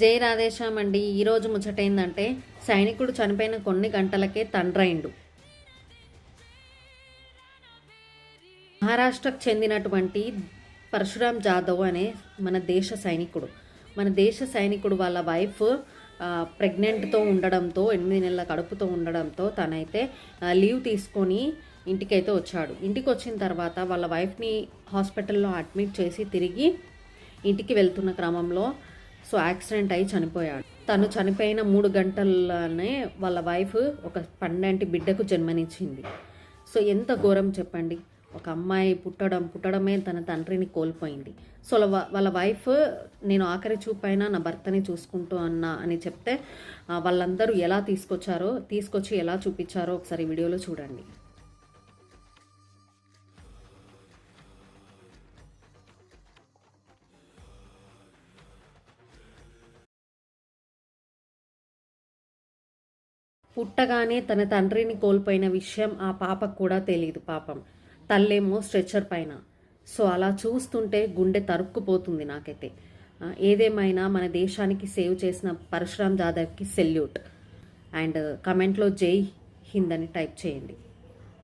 జై రాధేశ్యామ్ అండి ఈరోజు ముచ్చట ఏంటంటే సైనికుడు చనిపోయిన కొన్ని గంటలకే తండ్రైండు. మహారాష్ట్రకు చెందినటువంటి పరశురామ్ జాదవ్ అనే మన దేశ సైనికుడు. మన దేశ సైనికుడు వాళ్ళ వైఫ్ ప్రెగ్నెంట్తో ఉండడంతో ఎనిమిది నెలల కడుపుతో ఉండడంతో తనైతే లీవ్ తీసుకొని ఇంటికైతే వచ్చాడు. ఇంటికి వచ్చిన తర్వాత వాళ్ళ వైఫ్ని హాస్పిటల్లో అడ్మిట్ చేసి తిరిగి ఇంటికి వెళ్తున్న క్రమంలో సో యాక్సిడెంట్ అయి చనిపోయాడు. తను చనిపోయిన మూడు గంటల్లోనే వాళ్ళ వైఫ్ ఒక పండంటి బిడ్డకు జన్మనిచ్చింది. సో ఎంత ఘోరం చెప్పండి. ఒక అమ్మాయి పుట్టడం పుట్టడమే తన తండ్రిని కోల్పోయింది. సో వాళ్ళ- వాళ్ళ వైఫ్ నేను ఆఖరి చూపైనా నా భర్తని చూసుకుంటూ అన్నా అని చెప్తే వాళ్ళందరూ ఎలా తీసుకొచ్చారో తీసుకొచ్చి ఎలా చూపించారో ఒకసారి వీడియోలో చూడండి. పుట్టగానే తన తండ్రిని కోల్పోయిన విషయం ఆ పాపకు కూడా తెలియదు పాపం. తల్లేమో స్ట్రెచర్ పైన. సో అలా చూస్తుంటే గుండె తరుక్కుపోతుంది నాకైతే. ఏదేమైనా మన దేశానికి సేవ్ చేసిన పరశురామ్ జాదవ్కి సెల్యూట్. అండ్ కమెంట్లో జై హింద్ అని టైప్ చేయండి.